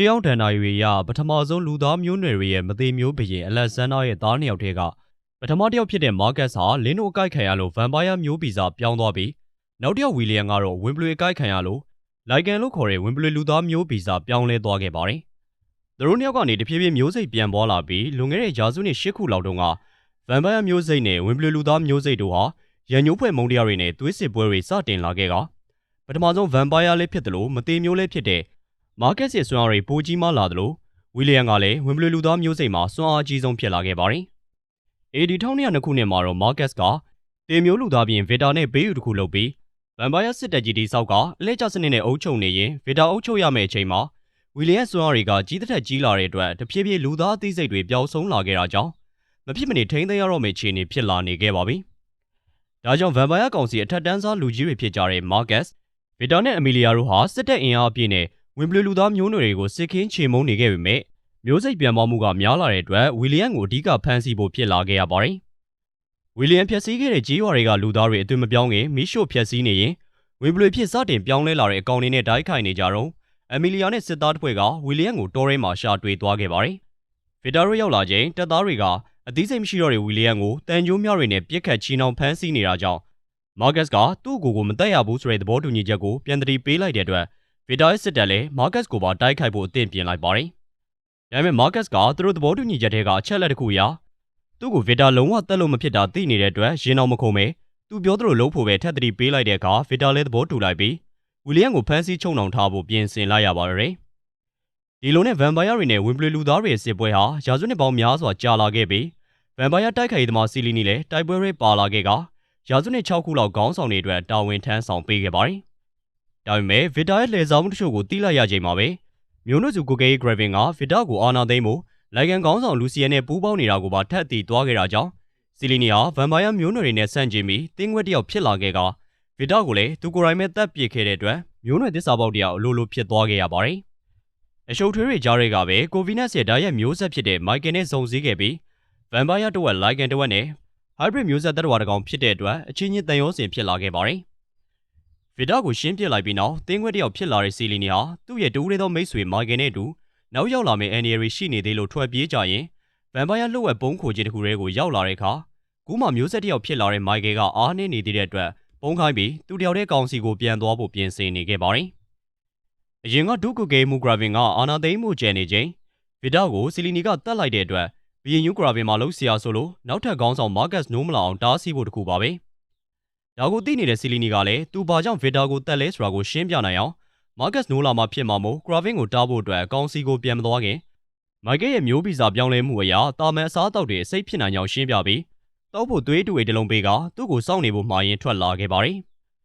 ရှေးအောင်ဒဏ္ဍာရီတွေရပထမဆုံးလူသားမျိုးနွယ်တွေရဲ့မသေးမျိုးဘရင်အလက်ဇန္ဒာရဲ့သားနှစ်ယောက်တည်းကပထမတစ်ယောက်ဖြစ်တဲ့မာကတ်စ်ဟာလင်းတို့အကိုက်ခံရလို့ဗမ်ပါယာမျိုးဗီဇပြောင်းသွားပြီးနောက်တစ်ယောက်ဝီလီယံကတော့ဝင်းပလွေအကိုက်ခံရလို့လိုက်ကန်လို့ခေါ်တဲ့ဝင်းပလွေလူသားမျိုးဗီဇပြောင်းလဲသွားခဲ့ပါတယ်။သူတို့နှစ်ယောက်ကနေတဖြည်းဖြည်းမျိုးစိတ်ပြန်ပွားလာပြီးလွန်ခဲ့တဲ့ရာစုနှစ်၈ခုလောက်တုန်းကဗမ်ပါယာမျိုးစိတ်နဲ့ဝင်းပလွေလူသားမျိုးစိတ်တို့ဟာရန်ညိုးဖွဲ့မုံတရားတွေနဲ့သွေးစစ်ပွဲတွေစတင်လာခဲ့ကပထမဆုံးဗမ်ပါယာလေးဖြစ်တယ်လို့မသေးမျိုးလေးဖြစ်တဲ့ မာကက်စ်ရဲ့စွမ်းအားတွေပိုကြီးမားလာတယ်လို့ဝီလီယံကလည်းဝင်းဘလူလူသားမျိုးစိတ်မှာစွမ်းအားကြီးဆုံးဖြစ်လာခဲ့ပါတယ်။ AD 1200ခုနှစ်မှာတော့မာကက်စ်ကတေမျိုးလူသားပြင်ဗီတာနဲ့ဘေးယူတစ်ခုလုပ်ပြီးဗမ်ပါယာစစ်တပ်ကြီးတိဆောက်ကအလဲကျစနစ်နဲ့အုပ်ချုပ်နေရင်ဗီတာအုပ်ချုပ်ရမယ့်အချိန်မှာဝီလီယံစွမ်းအားတွေကကြီးသက်ကြီးလာတဲ့အတွက်တဖြည်းဖြည်းလူသားအသိစိတ်တွေပျောက်ဆုံးလာခဲ့တာကြောင့်မဖြစ်မနေထိန်းသိမ်းရတော့မယ့်အခြေအနေဖြစ်လာနေခဲ့ပါပြီ။ဒါကြောင့်ဗမ်ပါယာကောင်စီအထက်တန်းစားလူကြီးတွေဖြစ်ကြတဲ့မာကက်စ်ဗီတာနဲ့အမီလီယာတို့ဟာစစ်တပ်အင်အားအပြည့်နဲ့ ဝင်ဘလူလူသားမျိုးနွယ်တွေကိုစစ်ခင်းချေမုန်းနေခဲ့ပေမဲ့မျိုးစိတ်ပြန်ပေါ်မှုကများလာတဲ့အတွက်ဝီလီယံကိုအဓိကဖမ်းဆီးဖို့ဖြစ်လာခဲ့ရပါတယ်။ဝီလီယံဖျက်ဆီးခဲ့တဲ့ဂျီးရွာတွေကလူသားတွေအသွင်မပြောင်းခင်မိရှို့ဖျက်ဆီးနေရင်ဝင်ဘလူဖြစ်စတင်ပြောင်းလဲလာတဲ့အကောင်တွေနဲ့တိုက်ခိုက်နေကြတော့အမီလီယာနဲ့စစ်သားတစ်ဖွဲ့ကဝီလီယံကိုတောထဲမှာရှာတွေ့သွားခဲ့ပါတယ်။ဗီတာရိုရောက်လာချိန်တပ်သားတွေကအသီးစိတ်မရှိတော့တဲ့ဝီလီယံကိုတန်ကြိုးများတွေနဲ့ပြစ်ခတ်ချီနှောင်ဖမ်းဆီးနေတာကြောင့်မာကတ်စ်ကသူ့ကိုယ်ကိုမတက်ရဘူးဆိုတဲ့သဘောတူညီချက်ကိုပြန်တတိပေးလိုက်တဲ့အတွက် ဗီတာရဲ့စစ်တပ်လည်းမာကတ်စ်ကိုပါတိုက်ခိုက်ဖို့အသင့်ပြင်လိုက်ပါတယ်။ဒါပေမဲ့မာကတ်စ်ကသူတို့သဘောတူညီချက်တွေကအချက်လက်တစ်ခုအရသူ့ကိုဗီတာလုံးဝတက်လို့မဖြစ်တာသိနေတဲ့အတွက်ရင်အောင်မခုံပဲသူပြောသလိုလုံးဖို့ပဲထက်တတိပေးလိုက်တဲ့အခါဗီတာလည်းသဘောတူလိုက်ပြီးဝီလီယံကိုဖမ်းဆီးချုပ်နှောင်ထားဖို့ပြင်ဆင်လိုက်ရပါတယ်။ဒီလိုနဲ့ဗမ်ပါယာတွေနဲ့ဝင်ပလီလူသားတွေရဲ့စစ်ပွဲဟာရာစုနှစ်ပေါင်းများစွာကြာလာခဲ့ပြီးဗမ်ပါယာတိုက်ခိုက်ရေးသမားစီလီနီလည်းတိုက်ပွဲတွေပါလာခဲ့ကရာစုနှစ်6ခုလောက်ခေါင်းဆောင်တွေအတွက်တာဝန်ထမ်းဆောင်ပေးခဲ့ပါတယ်။ ဒါပေမဲ့ဗီတာရဲ့လှည့်စားမှုတချို့ကိုတီးလိုက်ရချိန်မှာပဲမျိုးနွယ်စုကိုကေဂရဗင်ကဗီတာကိုအာနာသိမ်းဖို့လိုက်ကန်ခေါင်းဆောင်လူစီယန်နဲ့ပူးပေါင်းနေတာကိုပါထပ်တည်သွားခဲ့တာကြောင့်စီလီနီဟာဗမ်ပါယာမျိုးနွယ်တွေနဲ့ဆန့်ကျင်ပြီးတင်းခွက်တယောက်ဖြစ်လာခဲ့ကဗီတာကိုလည်းသူကိုယ်တိုင်ပဲတပ်ပစ်ခဲ့တဲ့အတွက်မျိုးနွယ်သစ္စာပေါက်တယောက်အလိုလိုဖြစ်သွားခဲ့ရပါတယ်။အရှုပ်ထွေးတွေကြားတွေကပဲကိုဗီနက်စ်ရဲ့ဓာတ်ရိုက်မျိုးဆက်ဖြစ်တဲ့မိုက်ကယ်နဲ့စုံစည်းခဲ့ပြီးဗမ်ပါယာတဝက်လိုက်ကန်တဝက်နဲ့ hybrid မျိုးဆက်တတော်တကောင်ဖြစ်တဲ့အတွက်အချင်းချင်းတန်ရောစင်ဖြစ်လာခဲ့ပါတယ်။ ဗီဒါကိုရှင်းပြလိုက်ပြီးနောက်တင်းခွက်တယောက်ဖြစ်လာတဲ့စီလီနီဟာသူ့ရဲ့တူးရဲသောမိတ်ဆွေမာဂင်နဲ့အတူနောက်ရောက်လာမယ့်အန်နီရီရှိနေသေးလို့ထွက်ပြေးကြရင်ဗမ်ပါယာလှုပ်ဝက်ပုံးခိုခြင်းတစ်ခုတည်းကိုရောက်လာတဲ့အခါကူးမှမျိုးဆက်တယောက်ဖြစ်လာတဲ့မိုက်ကယ်ကအားနှင်းနေသေးတဲ့အတွက်ပုံခိုင်းပြီးသူတယောက်တည်းကောင်စီကိုပြန်သွားဖို့ပြင်ဆင်နေခဲ့ပါတယ်။အရင်ကဒုကုကေမူဂရာဗင်ကအာနာသိမ်းမှုကျန်နေချိန်ဗီဒါကိုစီလီနီကတတ်လိုက်တဲ့အတွက်ဘီယင်ယူဂရာဗင်မှာလှုပ်ရှားဆိုလို့နောက်ထပ်ခေါင်းဆောင်မာကတ်နိုးမလာအောင်တားဆီးဖို့တခုပါပဲ။ ဒါကိုသိနေတဲ့စီလီနီကလည်းသူဘာကြောင့်ဗီတာကိုတက်လဲဆိုတာကိုရှင်းပြနိုင်အောင်မာကတ်နိုးလာမှဖြစ်မှာမို့ဂရာဗင်ကိုတားဖို့အတွက်ကောင်စီကိုပြန်မသွားခင်မိုက်ကယ်ရဲ့မျိုးဗီဇပြောင်းလဲမှုအရာတာမန်အစားအသောက်တွေအစိတ်ဖြစ်နိုင်ကြောင်းရှင်းပြပြီးတောက်ဖို့သွေးတူတွေတလုံးပေးကသူ့ကိုစောင့်နေဖို့မှာရင်ထွက်လာခဲ့ပါတယ်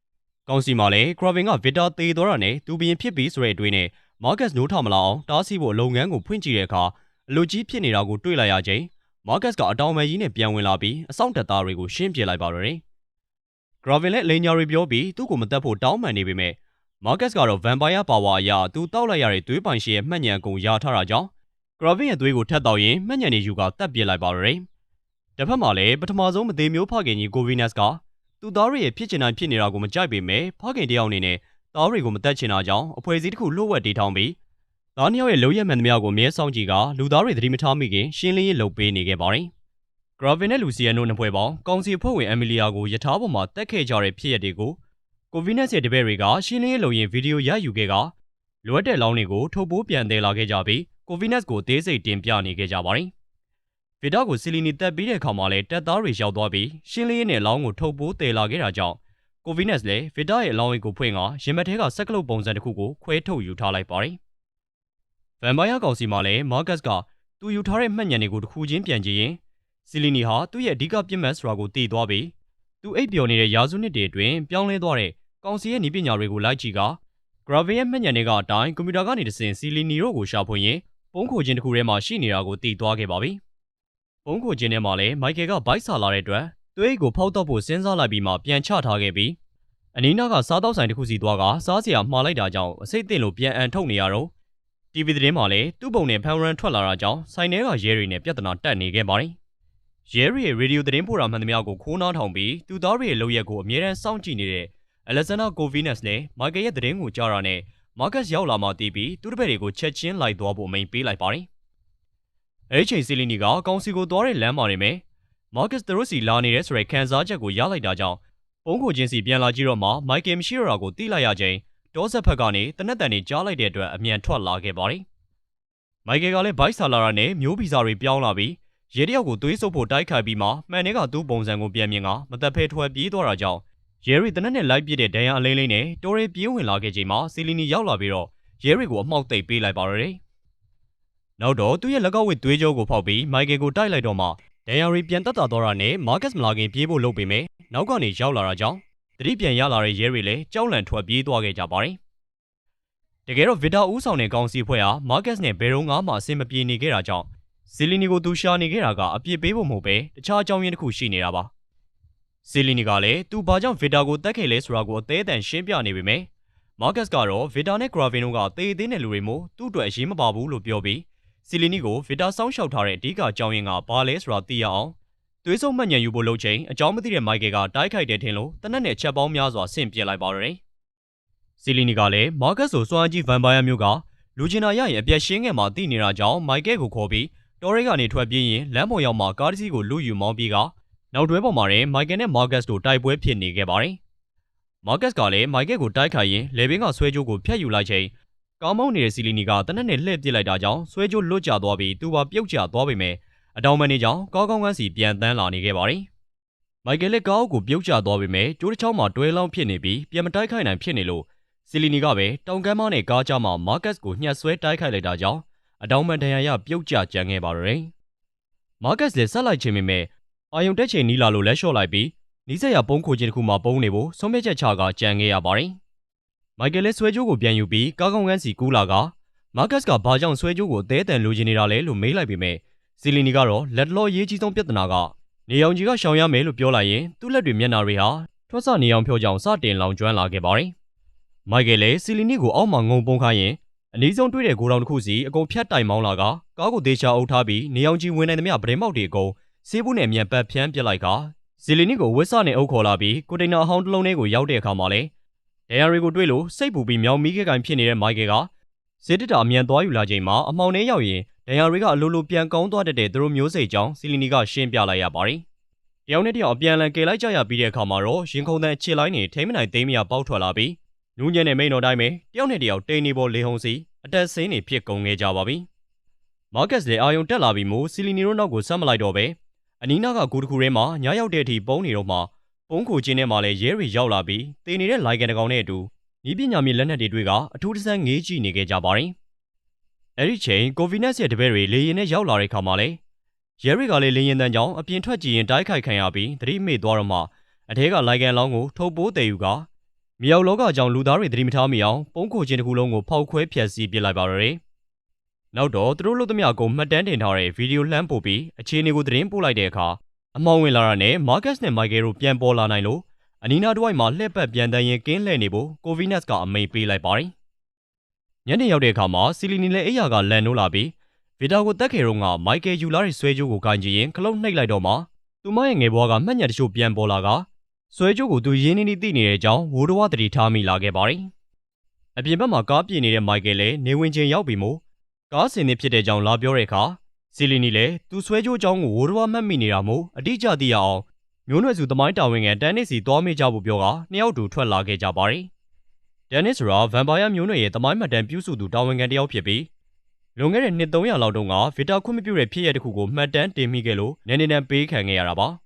။ကောင်စီမှာလည်းဂရာဗင်ကဗီတာသေသွားတာနဲ့သူဘရင်ဖြစ်ပြီးဆိုတဲ့အတွေ့နဲ့မာကတ်နိုးထမလာအောင်တားဆီးဖို့လုပ်ငန်းကိုဖွင့်ကြည့်တဲ့အခါအလူကြီးဖြစ်နေတာကိုတွေ့လိုက်ရချိန်မာကတ်ကအတောင်မဲ့ကြီးနဲ့ပြန်ဝင်လာပြီးအဆောင်တက်သားတွေကိုရှင်းပြလိုက်ပါတော့တယ်။ ဂရာဗင်လည်းလိန်ညာတွေပြောပြီးသူ့ကိုမတက်ဖို့တောင်းပန်နေပေမဲ့မာကတ်ကတော့ဗမ်ပါယာပါဝါအရာသူတောက်လိုက်ရတဲ့သွေးပိုင်ရှင်ရဲ့မှတ်ညံကုန်ရထားတာကြောင့်ဂရာဗင်ရဲ့သွေးကိုထက်တော့ရင်မှတ်ညံနေယူကတက်ပြစ်လိုက်ပါတော့တယ်။တစ်ဖက်မှာလည်းပထမဆုံးမသေးမျိုးဖခင်ကြီးကိုဗီနက်စ်ကသူ့သားရဲ့ဖြစ်ချင်တိုင်းဖြစ်နေတာကိုမကြိုက်ပေမဲ့ဖခင်တယောက်အနေနဲ့သားတွေကိုမတက်ချင်တာကြောင့်အဖွဲစည်းတစ်ခုလှုပ်ဝက်တေးထောင်ပြီးသားနှစ်ယောက်ရဲ့လုံရက်မှန်သမျှကိုမြဲဆောင်ကြည့်ကလူသားတွေသတိမထားမိခင်ရှင်းလင်းရေးလုပ်ပေးနေခဲ့ပါတယ်။ ဂရာဗင်နဲ့လူစီယန်တို့နှစ်ဖွဲ့ပေါင်းကောင်စီအဖွဲ့ဝင်အမီလီယာကိုယထာပေါ်မှာတက်ခဲ့ကြတဲ့ဖြစ်ရပ်တွေကိုကိုဗီနက်စ်ရဲ့တပည့်တွေကရှင်းလင်းရေးလုပ်ရင်ဗီဒီယိုရယူခဲ့ကလိုအပ်တဲ့လောင်းတွေကိုထုတ်ပိုးပြန်တယ်လာခဲ့ကြပြီးကိုဗီနက်စ်ကိုသေးစိတ်တင်ပြနေခဲ့ကြပါတယ်။ဗီဒါကိုစီလီနီတက်ပြီးတဲ့အခါမှာလည်းတက်သားတွေရောက်သွားပြီးရှင်းလင်းရေးနဲ့လောင်းကိုထုတ်ပိုးတယ်လာခဲ့တာကြောင့်ကိုဗီနက်စ်လည်းဗီဒါရဲ့အလောင်းအိတ်ကိုဖွင့်ကရင်မထဲကစက်ကလုတ်ပုံစံတစ်ခုကိုခွဲထုတ်ယူထားလိုက်ပါတယ်။ဗမ်ပါယာကောင်စီမှာလည်းမာကတ်ကသူယူထားတဲ့မှတ်ညံတွေကိုတစ်ခုချင်းပြန်ကြည့်ရင် စီလီနီဟာသူ့ရဲ့အဓိကပြစ်မှတ်ဆိုတာကိုသိသွားပြီးသူအိပ်ပျော်နေတဲ့ရာစုနှစ်တွေအတွင်းပြောင်းလဲသွားတဲ့ကောင်စီရဲ့နည်းပညာတွေကိုလိုက်ကြည့်ကဂရာဗင်ရဲ့မှတ်ညံတွေကအတိုင်းကွန်ပျူတာကနေတဆင့်စီလီနီတို့ကိုရှာဖွေရင်ပုံးခိုခြင်းတစ်ခုထဲမှာရှိနေတာကိုသိသွားခဲ့ပါပြီ။ပုံးခိုခြင်းထဲမှာလည်းမိုက်ကယ်ကဘိုက်ဆာလာတဲ့အတွက်သွေးကိုဖောက်တော့ဖို့စဉ်းစားလိုက်ပြီးမှပြန်ချထားခဲ့ပြီးအနီးနားကစားတောက်ဆိုင်တစ်ခုစီသွားကစားစရာမှားလိုက်တာကြောင့်အစိတ်အသင့်လိုပြန်အန်ထုတ်နေရတော့ TV သတင်းမှာလည်းသူ့ပုံနဲ့ဖန်ရန်ထွက်လာတာကြောင့်ဆိုင်ထဲကရဲတွေနဲ့ပြဿနာတက်နေခဲ့ပါတယ်။ ရဲတွေရဲ့ရေဒီယိုသတင်းပို့တာမှန်သမျှကိုခိုးနှားထောင်ပြီးသူသားတွေရဲ့လုပ်ရက်ကိုအမြဲတမ်းစောင့်ကြည့်နေတဲ့အလက်ဇန်နာကိုဗီနက်စ်လည်းမိုက်ကယ်ရဲ့သတင်းကိုကြားတာနဲ့မာကတ်ရောက်လာမှတည်ပြီးသူတစ်ပည့်တွေကိုချက်ချင်းလိုက်သွားဖို့အမိန့်ပေးလိုက်ပါတယ်။အဲဒီချိန်စီလီနီကကောင်စီကိုသွားတဲ့လမ်းမှာနေမယ်။မာကတ်သူတို့စီလာနေတဲ့ဆိုတဲ့ခံစားချက်ကိုရလိုက်တာကြောင့်ပုံးကိုချင်းစီပြန်လာကြည့်တော့မှမိုက်ကယ်မရှိတော့တာကိုသိလိုက်ရချိန်တောဆက်ဖက်ကနေတနက်တန်တွေကြားလိုက်တဲ့အတွက်အမြန်ထွက်လာခဲ့ပါတယ်။မိုက်ကယ်ကလည်းဘိုက်ဆာလာရာနဲ့မျိုးဗီဇာတွေပြောင်းလာပြီး ရေတယောက်ကိုသွေးဆုပ်ဖို့တိုက်ခိုက်ပြီးမှမှန်တဲ့ကသူ့ပုံစံကိုပြန်မြင်ကမသက်ဖဲထွက်ပြေးသွားတာကြောင့်ရဲရီတနက်နဲ့လိုက်ပစ်တဲ့ဒဏ်ရာအလိမ့်လိမ့်နဲ့တိုရီပြေးဝင်လာခဲ့ချိန်မှာစီလီနီရောက်လာပြီးတော့ရဲရီကိုအမှောက်သိပ်ပေးလိုက်ပါတော့တယ်။နောက်တော့သူ့ရဲ့လက်ကောက်ဝစ်သွေးကြောကိုဖောက်ပြီးမိုက်ကယ်ကိုတိုက်လိုက်တော့မှဒန်ယာရီပြန်တက်တာတော့တာနဲ့မာကတ်မလာခင်ပြေးဖို့လုပ်ပေမဲ့နောက်ကနေရောက်လာတာကြောင့်တတိပြန်ရလာတဲ့ရဲတွေလည်းကြောက်လန့်ထွက်ပြေးသွားခဲ့ကြပါတယ်။တကယ်တော့ဗီတာဦးဆောင်တဲ့ကောင်စီဖွဲ့ဟာမာကတ်နဲ့ဘယ်တော့မှအဆင်မပြေနေခဲ့တာကြောင့် စီလီနီကိုသူရှာနေခဲ့တာကအပြစ်ပေးဖို့မဟုတ်ပဲတခြားအကြောင်းရင်းတစ်ခုရှိနေတာပါ။စီလီနီကလည်းသူဘာကြောင့်ဗီတာကိုတက်ခဲ့လဲဆိုတာကိုအသေးအတန်ရှင်းပြနေပေမဲ့မာကတ်ကတော့ဗီတာနဲ့ဂရာဗင်တို့ကတေးသေးတဲ့လူတွေမို့သူ့အတွက်အရေးမပါဘူးလို့ပြောပြီးစီလီနီကိုဗီတာစောင်းလျှောက်ထားတဲ့အဓိကအကြောင်းရင်းကဘာလဲဆိုတာသိရအောင်သွေးစုံမှတ်ညံယူဖို့လုပ်ချိန်အကြောင်းမသိတဲ့မိုက်ကယ်ကတိုက်ခိုက်တယ်ထင်လို့တနက်နဲ့ချက်ပေါင်းများစွာဆင့်ပြစ်လိုက်ပါတော့တယ်။စီလီနီကလည်းမာကတ်ဆိုစွမ်းကြီးဗန်ပိုင်ယာမျိုးကလူချင်နာရရင်အပြက်ရှင်းငယ်မှာတည်နေတာကြောင့်မိုက်ကယ်ကိုခေါ်ပြီး တော်ရိတ်ကနေထွက်ပြေးရင်လမ်းပေါ်ရောက်မှကားတစ်စီးကိုလူယူမောင်းပြီးကနောက်တွဲပေါ်မှာရင်မိုက်ကယ်နဲ့မာကတ်တို့တိုက်ပွဲဖြစ်နေခဲ့ပါတယ်။မာကတ်ကလည်းမိုက်ကယ်ကိုတိုက်ခိုက်ရင်လေဘင်းကဆွဲကြိုးကိုဖျက်ယူလိုက်ချိန်ကောင်းမောင်းနေတဲ့စီလီနီကတနက်နဲ့လှည့်ပစ်လိုက်တာကြောင့်ဆွဲကြိုးလွတ်ကျသွားပြီးသူပါပြုတ်ကျသွားပေမဲ့အတောင်မန်နေကြောင့်ကောင်းကောင်းကန်းစီပြန်တန်းလာနေခဲ့ပါတယ်။မိုက်ကယ်လက်ကောက်ကိုပြုတ်ကျသွားပေမဲ့ကျိုးတစ်ချောင်းမှာတွဲလောင်းဖြစ်နေပြီးပြန်မတိုက်ခိုက်နိုင်ဖြစ်နေလို့စီလီနီကပဲတောင်ကမ်းမနဲ့ကားကြမှာမာကတ်ကိုညှက်ဆွဲတိုက်ခိုက်လိုက်တာကြောင့် အတောင်မန်ဒဏ်ရာရပြုတ်ကျကြမ်းခဲ့ပါတော့တယ်။မာကတ်လည်းဆက်လိုက်ခြင်းပေမဲ့အာယုံတက်ချိန်နီးလာလို့လက်လျှော့လိုက်ပြီးနီးစက်ရပုံးခိုခြင်းတစ်ခုမှပုံးနေဖို့ဆုံးဖြတ်ချက်ချကကြံခဲ့ရပါတယ်။မိုက်ကယ်လည်းဆွဲကြိုးကိုပြန်ယူပြီးကားကောင်းကန်းစီကူးလာကမာကတ်ကဘာကြောင့်ဆွဲကြိုးကိုအသေးအတန်လိုချင်နေတာလဲလို့မေးလိုက်ပေမဲ့စီလီနီကတော့လက်လောရေးကြီးဆုံးပြဿနာကနေအောင်ကြီးကရှောင်ရမယ်လို့ပြောလိုက်ရင်သူ့လက်တွေမျက်နှာတွေဟာထွက်ဆနေအောင်ဖြောကြောင်စတင်လောင်ကျွမ်းလာခဲ့ပါတယ်။မိုက်ကယ်လည်းစီလီနီကိုအောက်မှာငုံပုံခိုင်းရင် အနည်းဆုံးတွေ့တဲ့ဂိုဒေါင်တစ်ခုစီအကုန်ဖြတ်တိုင်မောင်းလာကကားကိုဒေချာအုပ်ထားပြီးနေအောင်ကြီးဝင်နိုင်သမျှဗရင်မောက်တွေအကုန်ဆေးဘူးနဲ့မြန်ပတ်ဖြန်းပစ်လိုက်ကစီလီနီကိုဝစ်ဆနဲ့အုပ်ခေါ်လာပြီးကိုတိန်နာအဟောင်းတစ်လုံးထဲကိုရောက်တဲ့အခါမှာလေဒန်ယာရီကိုတွေ့လို့စိတ်ပူပြီးမြောင်မီးခဲ့ကန်ဖြစ်နေတဲ့မိုက်ကယ်ကဇစ်တတာအမြန်သွားယူလာချိန်မှာအမှောင်ထဲရောက်ရင်ဒန်ယာရီကအလိုလိုပြန်ကောင်းသွားတဲ့သူတို့မျိုးစိတ်ကြောင့်စီလီနီကရှင်းပြလိုက်ရပါတယ်။တယောက်နဲ့တယောက်အပြန်အလှန်ကယ်လိုက်ကြရပြီးတဲ့အခါမှာတော့ရင်ခုန်တန်ချစ်လိုက်နေထိမ့်မနိုင်သိမ်းမရပေါက်ထွက်လာပြီး နူးညံ့တဲ့မိန်တော်တိုင်းပဲတယောက်နဲ့တယောက်တိန်နေပေါ်လေဟုန်စီအတက်ဆင်းနေဖြစ်ကုန်ခဲ့ကြပါပြီ။မာကတ်လည်းအာယုံတက်လာပြီးမို့စီလီနီတို့နောက်ကိုဆက်မလိုက်တော့ပဲအနီးနားကဂူတစ်ခုထဲမှာညရောက်တဲ့အထိပုံနေတော့မှပုံးခိုချင်းထဲမှာလည်းရဲရီရောက်လာပြီးတည်နေတဲ့လိုက်ကန်တကောင်နဲ့အတူဤပညာမြေလက်နက်တွေတွေ့ကအထူးတဆန်းငေးကြည့်နေခဲ့ကြပါတယ်။အဲဒီချိန်ကိုဗီနက်စ်ရဲ့တပည့်တွေလေရင်နဲ့ရောက်လာတဲ့ခါမှာလေရဲရီကလည်းလေရင်တန်းကြောင့်အပြင်ထွက်ကြည့်ရင်တိုက်ခိုက်ခံရပြီးသတိမေ့သွားတော့မှအထဲကလိုက်ကန်လောင်းကိုထုတ်ပိုးတည်ယူက မြောက်လောကကြောင့်လူသားတွေသတိမထားမိအောင်ပုံးခိုချင်းတစ်ခုလုံးကိုဖောက်ခွဲဖျက်ဆီးပစ်လိုက်ပါတော့တယ်။နောက်တော့သူတို့လို့သမျှကိုမှတ်တမ်းတင်ထားတဲ့ဗီဒီယိုလှမ်းပို့ပြီးအခြေအနေကိုသတင်းပို့လိုက်တဲ့အခါအမောင်ဝင်လာတာနဲ့မာကတ်နဲ့မိုက်ကယ်တို့ပြန်ပေါ်လာနိုင်လို့အနီနာတဝိုက်မှာလှည့်ပတ်ပြန်တန်းရင်ကင်းလှည့်နေဖို့ကိုဗီနက်စ်ကအမိန်ပေးလိုက်ပါတယ်။ညနေရောက်တဲ့အခါမှာစီလီနီလည်းအိယာကလန်နိုးလာပြီးဗီတာကိုတက်ခေတော့ကမိုက်ကယ်ယူလာတဲ့ဆွဲကြိုးကိုကန်ကြည့်ရင်ခလုတ်နှိပ်လိုက်တော့မှသူမရဲ့ငယ်ဘွားကမှတ်ညက်တချို့ပြန်ပေါ်လာက ဆွဲကြိုးကိုသူရင်းနှီးနှီးသိနေတဲ့အကြောင်းဝိုးတော်တတိထားမိလာခဲ့ပါတယ်။အပြင်ဘက်မှာကားပြေနေတဲ့မိုက်ကယ်လည်းနေဝင်ချင်းရောက်ပြီမို့ကားစင်နေဖြစ်တဲ့အကြောင်းလာပြောတဲ့အခါစီလီနီလည်းသူဆွဲကြိုးအကြောင်းကိုဝိုးတော်မှတ်မိနေတာမို့အတိအကျသိရအောင်မျိုးနွယ်စုသမိုင်းတာဝန်ခံတန်နစ်စီသွားမေးကြဖို့ပြောကနှစ်ယောက်တူထွက်လာခဲ့ကြပါတယ်။တန်နစ်ဆိုတာဗမ်ပါယာမျိုးနွယ်ရဲ့သမိုင်းမှတ်တမ်းပြုစုသူတာဝန်ခံတစ်ယောက်ဖြစ်ပြီးလွန်ခဲ့တဲ့နှစ်300လောက်တုန်းကဗီတာခွင့်မပြုတဲ့ဖြစ်ရပ်တစ်ခုကိုမှတ်တမ်းတင်မိခဲ့လို့နည်းနည်းတန်းပေးခံခဲ့ရတာပါ။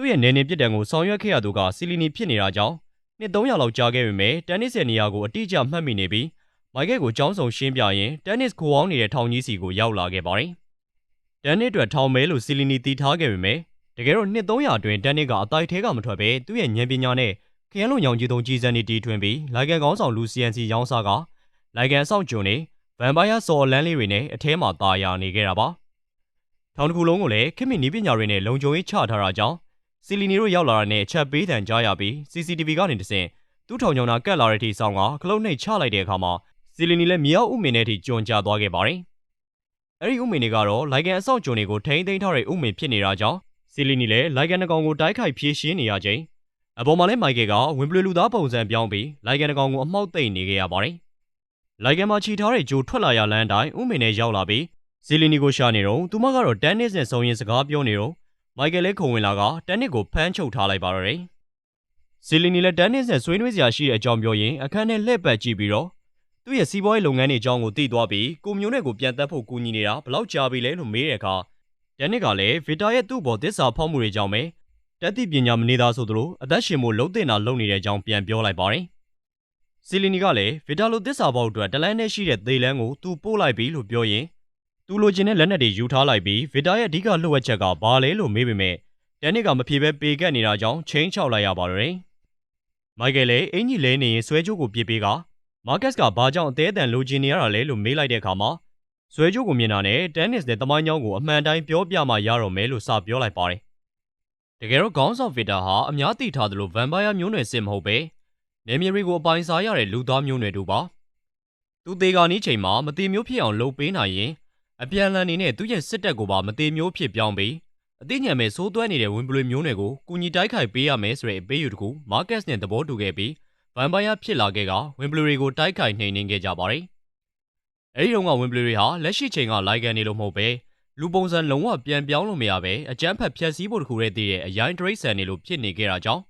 သူ့ရဲ့နည်းနည်းပြစ်ဒဏ်ကိုဆောင်ရွက်ခဲ့ရသူကစီလီနီဖြစ်နေတာကြောင့်နှစ်300လောက်ကြာခဲ့ပေမဲ့တန်နစ်ရဲ့နေရာကိုအတိအကျမှတ်မိနေပြီးမိုက်ကယ်ကိုကြောင်းဆောင်ရှင်းပြရင်တန်နစ်ခိုအောင်နေတဲ့ထောင်ကြီးစီကိုရောက်လာခဲ့ပါတယ်။တန်နစ်အတွက်ထောင်မဲလို့စီလီနီတီထားခဲ့ပေမဲ့တကယ်တော့နှစ်300အတွင်းတန်နစ်ကအတိုက်ထဲကမထွက်ပဲသူ့ရဲ့ဉာဏ်ပညာနဲ့ခရမ်းလုံညောင်ကြီးသုံးကြီးစံနေတီထွင်ပြီးလိုက်ကန်ကောင်းဆောင်လူ CNC ရောင်းစားကလိုက်ကန်ဆောင်ကျွန်းနေဗမ်ပိုင်ယာဆော်လန်းလေးတွေနဲ့အထဲမှာตาယာနေခဲ့တာပါထောင်တစ်ခုလုံးကိုလည်းခင်မင်နီးပညာတွေနဲ့လုံခြုံရေးချထားတာကြောင့် စီလီနီတို့ရောက်လာတာနဲ့ချက်ပေးတန်ကြားရပြီး CCTV ကနေတဆင့်သူ့ထောင်ချောင်းနာကတ်လာတဲ့အထိဆောင်ကခလုတ်နှိပ်ချလိုက်တဲ့အခါမှာစီလီနီလည်းမြောက်ဥမင်တဲ့အထိကြွန်ကြသွားခဲ့ပါတယ်အဲ့ဒီဥမင်တွေကတော့လိုက်ကန်အဆောက်ကျွန်းတွေကိုထိန်းသိမ်းထားတဲ့ဥမင်ဖြစ်နေတာကြောင့်စီလီနီလည်းလိုက်ကန်တကောင်ကိုတိုက်ခိုက်ဖြေရှင်းနေရချိန်အပေါ်မှာလည်းမိုက်ကယ်ကဝင်ပလူလူသားပုံစံပြောင်းပြီးလိုက်ကန်တကောင်ကိုအမှောက်သိမ့်နေခဲ့ရပါတယ်လိုက်ကန်မှာခြိထားတဲ့ဂျိုထွက်လာရလမ်းအတိုင်းဥမင်နဲ့ရောက်လာပြီးဇီလီနီကိုရှာနေတော့သူမကတော့တန်နစ်နဲ့ဆုံရင်စကားပြောနေတော့ မိုက်ကယ်လည်းခုံဝင်လာကတန်နစ်ကိုဖမ်းချုပ်ထားလိုက်ပါတော့တယ်ဇီလီနီလည်းတန်နစ်နဲ့ဆွေးနွေးစရာရှိတဲ့အကြောင်းပြောရင်အခန်းထဲလှည့်ပတ်ကြည့်ပြီးတော့သူ့ရဲ့စီးပွားရေးလုပ်ငန်းတွေအကြောင်းကိုသိသွားပြီးကိုမျိုးနဲ့ကိုပြန်တက်ဖို့ကူညီနေတာဘယ်လောက်ကြာပြီလဲလို့မေးတဲ့အခါတန်နစ်ကလည်းဗီတာရဲ့သူ့ဘော်သစ္စာဖောက်မှုတွေကြောင့်ပဲတက်သည့်ပညာမနေသားဆိုသလိုအသက်ရှင်မှုလုံးတင်တာလုပ်နေတဲ့အကြောင်းပြန်ပြောလိုက်ပါတယ်စီလီနီကလည်းဗီတာလိုသစ္စာပေါက်အတွက်တလန်းနဲ့ရှိတဲ့သေလန်းကိုသူပို့လိုက်ပြီလို့ပြောရင် သူလိုချင်တဲ့လက်နက်တွေယူထားလိုက်ပြီးဗီတာရဲ့အဓိကလှုပ်ဝက်ချက်ကဘာလဲလို့မေးပေမဲ့တန်နစ်ကမဖြေဘဲပေကက်နေတာကြောင့်ချင်းချောက်လိုက်ရပါတော့တယ်မိုက်ကယ်လည်းအင်ကြီးလဲနေရင်ဆွဲကြိုးကိုပြစ်ပေးကမာကတ်ကဘာကြောင့်အသေးအတန်လိုချင်နေရတာလဲလို့မေးလိုက်တဲ့အခါမှာဆွဲကြိုးကိုမြင်တာနဲ့တန်နစ်နဲ့တမိုင်းကြောင်းကိုအမှန်တိုင်းပြောပြမှရတော့မယ်လို့စပြောလိုက်ပါတယ်တကယ်တော့ခေါင်းဆောင်ဗီတာဟာအများသိထားသလိုဗမ်ပါယာမျိုးနွယ်စစ်မဟုတ်ပဲနေမီရီကိုအပိုင်စားရတဲ့လူသားမျိုးနွယ်တို့ပါသူသေးကနီးချိန်မှာမတိမျိုးဖြစ်အောင်လှုပ်ပေးနိုင်ရင် အပြန်လန်နေနဲ့သူ့ရဲ့စစ်တပ်ကိုပါမတိမျိုးဖြစ်ပြောင်းပြီးအသိဉာဏ်မဲ့စိုးသွဲနေတဲ့ဝင်ပလွေမျိုးနွယ်ကိုကူညီတိုက်ခိုက်ပေးရမယ်ဆိုတဲ့အပေးယူတကူမာကတ်နဲ့သဘောတူခဲ့ပြီးဗမ်ပါယာဖြစ်လာခဲ့ကဝင်ပလွေတွေကိုတိုက်ခိုက်နှိမ်နင်းခဲ့ကြပါတယ်အဲဒီတော့ကဝင်ပလွေတွေဟာလက်ရှိချိန်ကလိုက်ကန်နေလို့မဟုတ်ပဲလူပုံစံလုံးဝပြန်ပြောင်းလို့မရပဲအကြမ်းဖက်ဖျက်ဆီးဖို့တခုတည်းတည်တဲ့အရိုင်းဒရိတ်ဆန်နေလို့ဖြစ်နေခဲ့တာကြောင့်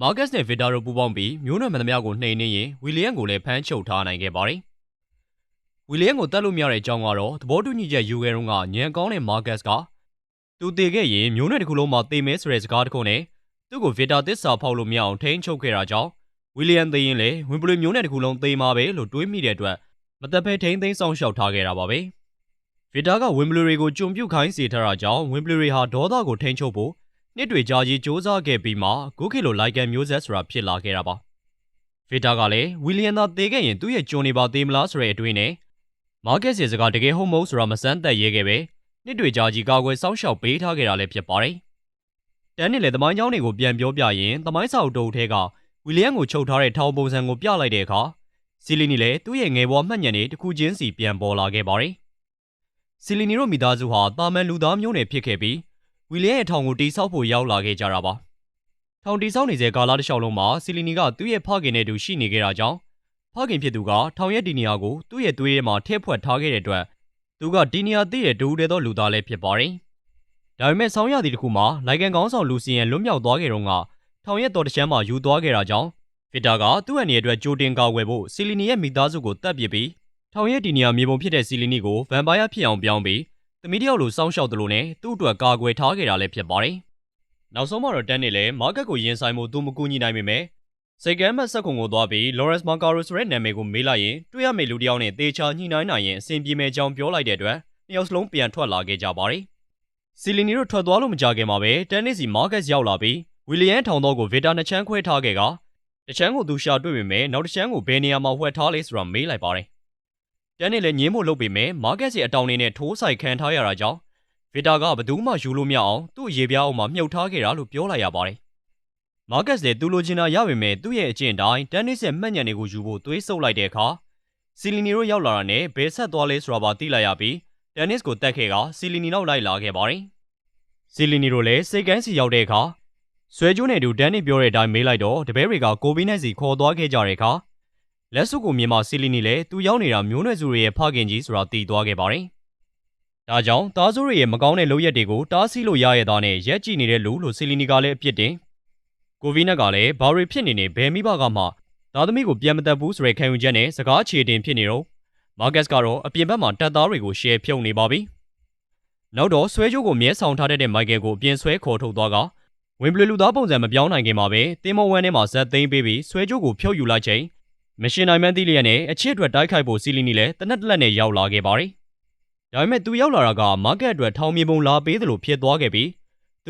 မာကတ်နဲ့ဗီတာတို့ပူးပေါင်းပြီးမျိုးနွယ်မှန်သမျှကိုနှိမ်နင်းရင်ဝီလီယံကိုလည်းဖမ်းချုပ်ထားနိုင်ခဲ့ပါတယ် ဝီလီယံကိုတတ်လို့မရတဲ့အကြောင်းကတော့သဘောတူညီချက်ယူခဲ့တော့ကညံကောင်းတဲ့မာကတ်ကသူတည်ခဲ့ရင်မျိုးနွယ်တစ်ခုလုံးမှာတေမဲဆိုတဲ့စကားတစ်ခုနဲ့သူ့ကိုဗီတာသစ္စာဖောက်လို့မရအောင်ထိန်းချုပ်ခဲ့တာကြောင့်ဝီလီယံသိရင်လေဝင်ပလွေမျိုးနွယ်တစ်ခုလုံးသေမှာပဲလို့တွေးမိတဲ့အတွက်မသက်ဖဲထိန်းသိမ်းဆောင်ရှောက်ထားခဲ့တာပါပဲဗီတာကဝင်ပလွေတွေကိုကြုံပြုတ်ခိုင်းစေထားတာကြောင့်ဝင်ပလွေတွေဟာဒေါသကိုထိန်းချုပ်ဖို့နှစ်တွေကြာကြီးစ조사ခဲ့ပြီးမှဂုခေလိုလိုက်ကန်မျိုးဆက်ဆိုတာဖြစ်လာခဲ့တာပါဗီတာကလည်းဝီလီယံသာသေခဲ့ရင်သူ့ရဲ့ကျွန်နေပါသေးမလားဆိုတဲ့အတွေးနဲ့ မားကတ်ရဲ့စကားတကယ်ဟုတ်မဟုတ်ဆိုတာမစမ်းသပ်ရဲခဲ့ပဲနှစ်တွေကြာကြီးကာကွယ်စောင့်ရှောက်ပေးထားခဲ့တာလည်းဖြစ်ပါတယ်။တန်းနဲ့လည်းသမိုင်းကြောင်းတွေကိုပြန်ပြောပြရင်သမိုင်းစာအုပ်တုပ်ထဲကဝီလျံကိုချုပ်ထားတဲ့ထောင်ပုံစံကိုပြလိုက်တဲ့အခါစီလီနီလည်းသူ့ရဲ့ငယ်ပေါ်မှတ်ညံတွေတစ်ခုချင်းစီပြန်ပေါ်လာခဲ့ပါတယ်။စီလီနီတို့မိသားစုဟာတာမန်လူသားမျိုးနွယ်ဖြစ်ခဲ့ပြီးဝီလျံရဲ့ထောင်ကိုတိဆောက်ဖို့ရောက်လာခဲ့ကြတာပါ။ထောင်တိဆောက်နေတဲ့ကာလတစ်လျှောက်လုံးမှာစီလီနီကသူ့ရဲ့ဖခင်နဲ့တူရှိနေခဲ့တာကြောင့် ဖခင်ဖြစ်သူကထောင်ရဲ့ဒီနီယာကိုသူ့ရဲ့သွေးထဲမှာထည့်ဖွက်ထားခဲ့တဲ့အတွက်သူကဒီနီယာသိတဲ့ဒူးတဲ့သောလူသားလည်းဖြစ်ပါတယ်။ဒါပေမဲ့ဆောင်းရသည်တစ်ခုမှာလိုက်ကန်ကောင်းဆောင်လူစီယန်လွတ်မြောက်သွားခဲ့တော့ကထောင်ရဲ့တော်တချမ်းမှာယူသွားခဲ့တာကြောင့်ဖီတာကသူ့အနေအတွက်ကြိုတင်ကာကွယ်ဖို့စီလီနီရဲ့မိသားစုကိုတပ်ပစ်ပြီးထောင်ရဲ့ဒီနီယာမြေပုံဖြစ်တဲ့စီလီနီကိုဗမ်ပါယာဖြစ်အောင်ပြောင်းပြီးသမီးတယောက်လိုစောင့်ရှောက်တယ်လို့နဲ့သူ့အတွက်ကာကွယ်ထားခဲ့တာလည်းဖြစ်ပါတယ်။နောက်ဆုံးမှာတော့တန်းနေလဲမာကတ်ကိုရင်ဆိုင်မှုသူမကူညီနိုင်ပေမဲ့ စိတ်ကမ်းမက်ဆက်ခုံကိုသွားပြီး Lawrence Mancaro ဆိုတဲ့နာမည်ကိုမေးလိုက်ရင်တွေ့ရမယ့်လူတစ်ယောက်နဲ့တေချာညှိနှိုင်းနိုင်ရင်အဆင်ပြေမယ့်ကြောင်းပြောလိုက်တဲ့အတွက်နှစ်ယောက်စလုံးပြန်ထွက်လာခဲ့ကြပါတယ်။စီလီနီတို့ထွက်သွားလို့မကြခင်မှာပဲတန်းနေစီမာကတ်ရောက်လာပြီးဝီလီယံထောင်တော်ကိုဗီတာနှစ်ချမ်းခွဲထားခဲ့ကတချမ်းကိုသူရှာတွေ့ပေမဲ့နောက်တချမ်းကိုဘယ်နေရာမှာဝှက်ထားလဲဆိုတာမေးလိုက်ပါတယ်။တန်းနေလည်းညင်းဖို့လုပ်ပေမဲ့မာကတ်စီအတောင်နေနဲ့ထိုးဆိုင်ခံထားရတာကြောင့်ဗီတာကဘသူမှယူလို့မရအောင်သူ့ရေပြားအောင်မှာမြုပ်ထားခဲ့တာလို့ပြောလိုက်ရပါတယ်။ မာကတ်လည်းသူလိုချင်တာရပေမဲ့သူ့ရဲ့အကျင့်တိုင်းတန်နစ်ရဲ့မှတ်ညံတွေကိုယူဖို့သွေးဆုပ်လိုက်တဲ့အခါစီလီနီတို့ရောက်လာတာနဲ့ဘယ်ဆက်သွားလဲဆိုတာပါသိလိုက်ရပြီးတန်နစ်ကိုတက်ခဲ့ကစီလီနီနောက်လိုက်လာခဲ့ပါတယ်။စီလီနီတို့လည်းစိတ်ကန်းစီရောက်တဲ့အခါဆွဲကြိုးနဲ့တူတန်နစ်ပြောတဲ့အတိုင်းမေးလိုက်တော့တပည့်တွေကကိုဗီနဲ့စီခေါ်သွားခဲ့ကြတဲ့အခါလက်စုကိုမြင်မှစီလီနီလည်းသူရောက်နေတာမျိုးနွယ်စုတွေရဲ့ဖခင်ကြီးဆိုတာသိသွားခဲ့ပါတယ်။ဒါကြောင့်တားဆိုးတွေရဲ့မကောင်းတဲ့လုပ်ရက်တွေကိုတားဆီးလို့ရရတဲ့နဲ့ရက်ကြည့်နေတဲ့လူလို့ဆီလီနီကလည်းအပြစ်တင် ကိုဗီနက်ကလည်းဘာရီဖြစ်နေနေဘယ်မိဘကမှသားသမီးကိုပြန်မတက်ဘူးဆိုတဲ့ခံယူချက်နဲ့စကားခြေတင်ဖြစ်နေတော့မာကတ်ကတော့အပြင်ဘက်မှာတပ်သားတွေကိုရှယ်ဖြုံနေပါပြီနောက်တော့ဆွဲကြိုးကိုမြဲဆောင်ထားတဲ့မိုက်ကယ်ကိုအပြင်ဆွဲခေါ်ထုတ်သွားကဝင်ပလီလူသားပုံစံမပြောင်းနိုင်ခင်မှာပဲတင်းမောဝမ်းထဲမှာဇက်သိမ်းပေးပြီးဆွဲကြိုးကိုဖြုတ်ယူလိုက်ချိန်မရှင်နိုင်မန်းသီလျက်နဲ့အချစ်အတွက်တိုက်ခိုက်ဖို့စီလီနီလည်းတနက်တလက်နဲ့ရောက်လာခဲ့ပါတယ်ဒါပေမဲ့သူရောက်လာတာကမားကတ်အတွက်ထောင်မြေပုံလာပေးသလိုဖြစ်သွားခဲ့ပြီး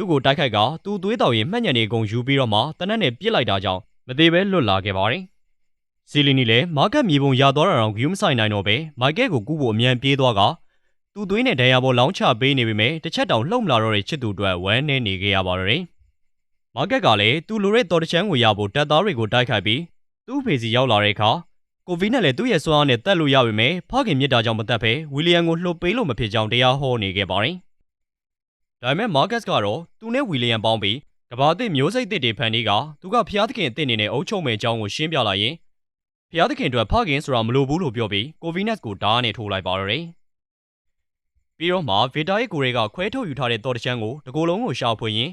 သူ့ကိုတိုက်ခိုက်ကသူ့သွေးတော်ရင်မှတ်ညံနေကုန်ယူပြီးတော့မှတနက်နဲ့ပြစ်လိုက်တာကြောင့်မသေးပဲလွတ်လာခဲ့ပါတယ်။စီလီနီလည်းမားကတ်မြေပုံရသွားတာတော့ဂယူးမဆိုင်နိုင်တော့ပဲမိုက်ကက်ကိုကူးဖို့အမြန်ပြေးသွားကသူ့သွေးနဲ့ဒဏ်ရာပေါ်လောင်းချပေးနေပေမဲ့တစ်ချက်တောင်လှုပ်မလာတော့တဲ့ချစ်သူအတွက်ဝမ်းနေနေခဲ့ရပါတော့တယ်။မားကက်ကလည်းသူ့လိုတဲ့တော်တချမ်းကိုရဖို့တပ်သားတွေကိုတိုက်ခိုက်ပြီးသူ့ဖေစီရောက်လာတဲ့အခါကိုဗီနဲ့လည်းသူ့ရဲ့စွမ်းအားနဲ့တက်လို့ရပေမဲ့ဖခင်မြစ်တာကြောင့်မတက်ဘဲဝီလီယံကိုလှုပ်ပေးလို့မဖြစ်ကြောင်းတရားဟောနေခဲ့ပါတယ်။ ဒါပေမဲ့မာကတ်ကတော့သူနဲ့ဝီလီယံပေါင်းပြီးကဘာသစ်မျိုးစိတ်သစ်တွေဖန်တီးကသူကဖျားသခင်အစ်စ်နေနဲ့အုပ်ချုပ်မဲ့အကြောင်းကိုရှင်းပြလိုက်ရင်ဖျားသခင်အတွက်ဖခင်ဆိုတာမလိုဘူးလို့ပြောပြီးကိုဗီနက်ကိုဓာတ်နဲ့ထိုးလိုက်ပါတော့တယ်ပြီးတော့မှဗီတာရဲ့ကိုရဲကခွဲထုတ်ယူထားတဲ့တော်တချမ်းကိုတကိုယ်လုံးကိုရှာဖွေရင်း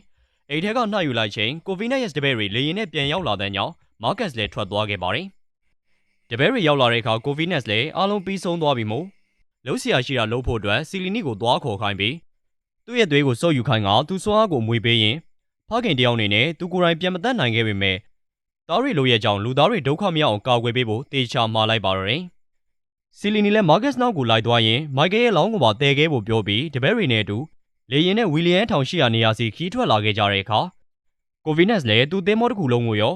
အိမ်ထဲကနှာယူလိုက်ချိန်ကိုဗီနက်ရဲ့တပည့်တွေလေရင်နဲ့ပြန်ရောက်လာတဲ့ညောင်မာကတ်လည်းထွက်သွားခဲ့ပါတယ်တပည့်တွေရောက်လာတဲ့အခါကိုဗီနက်လည်းအားလုံးပြီးဆုံးသွားပြီမို့လှုပ်ရှားရှိတာလှုပ်ဖို့အတွက်စီလီနီကိုသွားခေါ်ခိုင်းပြီး သူ့ရဲ့သွေးကိုစုပ်ယူခိုင်းကသူ့စွမ်းအားကိုမွေပေးရင်ဖခင်တယောက်အနေနဲ့သူကိုယ်တိုင်ပြန်မတတ်နိုင်ခဲ့ပေမဲ့သားရီလိုရဲ့ကြောင့်လူသားတွေဒုက္ခမရအောင်ကာကွယ်ပေးဖို့တေချာမှာလိုက်ပါတော့တယ်။စီလီနီလည်းမာကတ်နောက်ကိုလိုက်သွားရင်မိုက်ကယ်ရဲ့လောင်းကိုပါတည်ခဲ့ဖို့ပြောပြီးတပည့်တွေနဲ့အတူလေရင်နဲ့ဝီလီယံထောင်ရှိရာနေရာစီခီးထွက်လာခဲ့ကြတဲ့အခါကိုဗီနက်စ်လည်းသူ့သင်းမောတစ်ခုလုံးကိုရော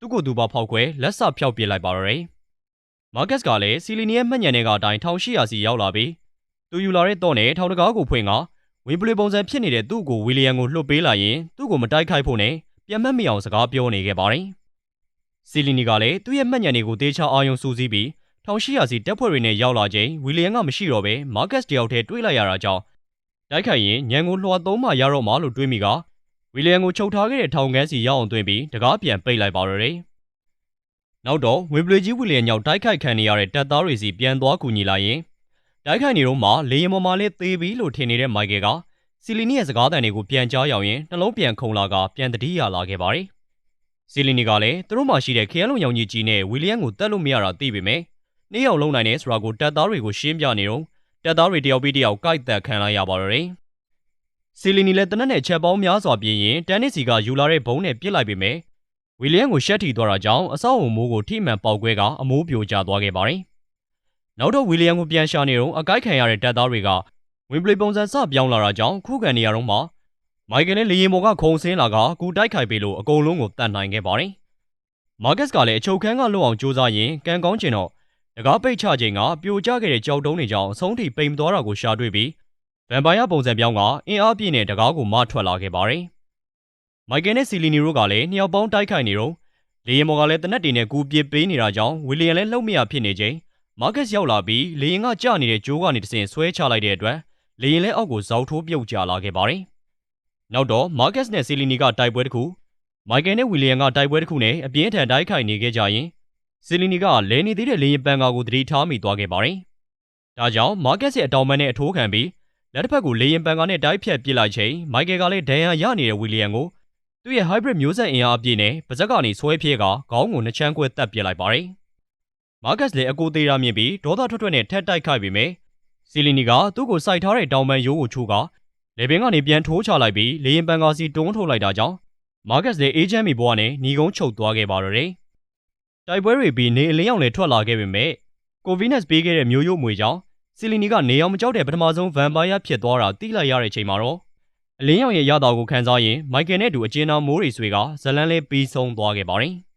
သူ့ကိုယ်သူပါဖောက်ခွဲလက်ဆဖျောက်ပစ်လိုက်ပါတော့တယ်။မာကတ်ကလည်းစီလီနီရဲ့မှတ်ညံတဲ့ကအတိုင်းထောင်ရှိရာစီရောက်လာပြီးသူယူလာတဲ့တော့နဲ့ထောင်တကားကိုဖွင့်က ဝင်ပလီပုံစံဖြစ်နေတဲ့သူ့ကိုဝီလီယံကိုလှုပ်ပေးလိုက်ရင်သူ့ကိုမတိုက်ခိုက်ဖို့နဲ့ပြန်မတ်မိအောင်စကားပြောနေခဲ့ပါတယ်။စီလီနီကလည်းသူ့ရဲ့မှတ်ညံတွေကိုတေချာအာယုံစူးစီးပြီးထောင်ရှိရာစီတက်ဖွဲ့တွေနဲ့ရောက်လာချိန်ဝီလီယံကမရှိတော့ဘဲမာကတ်တယောက်တည်းတွေးလိုက်ရတာကြောင့်တိုက်ခိုက်ရင်ညံကိုလွှာသုံးမှရတော့မှလို့တွေးမိကဝီလီယံကိုချုပ်ထားခဲ့တဲ့ထောင်ကန်းစီရောက်အောင်သွင်းပြီးတကားပြန်ပိတ်လိုက်ပါတော့တယ်။နောက်တော့ဝီဘလီကြီးဝီလီယံညောက်တိုက်ခိုက်ခံနေရတဲ့တပ်သားတွေစီပြန်သွားကူညီလာရင် တိုက်ခိုက်နေတော့မှလေရင်ပေါ်မှာလေးသေးပြီလို့ထင်နေတဲ့မိုက်ကယ်ကစီလီနီရဲ့စကားသံတွေကိုပြန်ကြားရောက်ရင်နှလုံးပြန်ခုန်လာကပြန်တတိရလာခဲ့ပါတယ်။စီလီနီကလည်းသူတို့မှရှိတဲ့ခရမ်းလုံရောင်ကြီးကြီးနဲ့ဝီလီယံကိုတက်လို့မရတာသိပေမဲ့နေ့ရောက်လုံးနိုင်တဲ့ဆိုတာကိုတပ်သားတွေကိုရှင်းပြနေတော့တပ်သားတွေတယောက်ပြီးတယောက်ကြိုက်တက်ခံလိုက်ရပါတော့တယ်။စီလီနီလည်းတနက်နဲ့ချက်ပေါင်းများစွာပြင်းရင်တန်နစ်စီကယူလာတဲ့ဘုံနဲ့ပြစ်လိုက်ပေမဲ့ဝီလီယံကိုရှက်ထီသွားတာကြောင့်အဆောက်အုံမိုးကိုထိမှန်ပေါက်ကွဲကအမိုးပြိုကျသွားခဲ့ပါတယ်။ နောက်တော့ဝီလီယံကိုပြန်ရှာနေတော့အကိုက်ခံရတဲ့တပ်သားတွေကဝင်ပလီပုံစံစပြောင်းလာတာကြောင့်ခုခံနေရတော့မှမိုက်ကယ်နဲ့လေရင်ပေါ်ကခုံဆင်းလာကကူတိုက်ခိုက်ပေးလို့အကုန်လုံးကိုတတ်နိုင်ခဲ့ပါတယ်။မာကတ်ကလည်းအချုပ်ခန်းကလွတ်အောင်ကြိုးစားရင်ကန်ကောင်းကျင်တော့တကားပိတ်ချချိန်ကပြိုကျခဲ့တဲ့ကြောက်တုံးတွေကြောင့်အဆုံးထိပိန်သွားတာကိုရှာတွေ့ပြီးဗန်ပိုင်ယာပုံစံပြောင်းကအင်အားပြည့်နဲ့တကားကိုမထွက်လာခဲ့ပါတယ်။မိုက်ကယ်နဲ့စီလီနီတို့ကလည်းနှစ်ယောက်ပေါင်းတိုက်ခိုက်နေတော့လေရင်ပေါ်ကလည်းတနက်တွေနဲ့ကူပစ်ပေးနေတာကြောင့်ဝီလီယံလည်းလှုပ်မရဖြစ်နေချိန် မာကတ်ရောက်လာပြီးလေရင်ကကျနေတဲ့ဂျိုးကနေတဆင်ဆွဲချလိုက်တဲ့အတွက်လေရင်လဲအောက်ကိုဇောက်ထိုးပြုတ်ကျလာခဲ့ပါတယ်။နောက်တော့မာကတ်နဲ့ဆီလီနီကတိုက်ပွဲတစ်ခုမိုက်ကယ်နဲ့ဝီလီယံကတိုက်ပွဲတစ်ခုနဲ့အပြင်းထန်တိုက်ခိုက်နေခဲ့ကြရင်ဆီလီနီကလဲနေသေးတဲ့လေရင်ပန်ကာကိုသတိထားမိသွားခဲ့ပါတယ်။ဒါကြောင့်မာကတ်ရဲ့အတောင်ပန်းနဲ့အထိုးခံပြီးလက်တစ်ဖက်ကိုလေရင်ပန်ကာနဲ့တိုက်ဖြတ်ပစ်လိုက်ချိန်မိုက်ကယ်ကလည်းဒဏ်ရာရနေတဲ့ဝီလီယံကိုသူ့ရဲ့ hybrid မျိုးဆက်အင်အားအပြည့်နဲ့ပါဇက်ကနေဆွဲပြေးကခေါင်းကိုနှချမ်းကွဲတက်ပစ်လိုက်ပါတယ်။ မာကတ်လည်းအကိုသေးတာမြင်ပြီးဒေါသထွက်ထွက်နဲ့ထက်တိုက်ခိုက်ပြီးမြဲစီလီနီကသူ့ကိုစိုက်ထားတဲ့တောင်ပန်ရိုးကိုချိုးကလေပင်ကနေပြန်ထိုးချလိုက်ပြီးလေရင်ပန်ကာစီတွန်းထုတ်လိုက်တာကြောင့်မာကတ်လည်းအေဂျင့်မီဘွားနဲ့ညီကုန်းချုပ်သွားခဲ့ပါတော့တယ်။တိုက်ပွဲတွေပြီးနေအလင်းရောင်လည်းထွက်လာခဲ့ပေမဲ့ကိုဗီနက်စ်ပေးခဲ့တဲ့မျိုးရိုးမွေကြောင့်စီလီနီကနေအောင်မကြောက်တဲ့ပထမဆုံးဗန်ပါယာဖြစ်သွားတာသိလိုက်ရတဲ့ချိန်မှာတော့အလင်းရောင်ရဲ့ရတာကိုခံစားရင်မိုက်ကယ်နဲ့တူအကျဉ်းတော်မိုးတွေဆွေကဇလန်းလေးပြီးဆုံးသွားခဲ့ပါတယ်။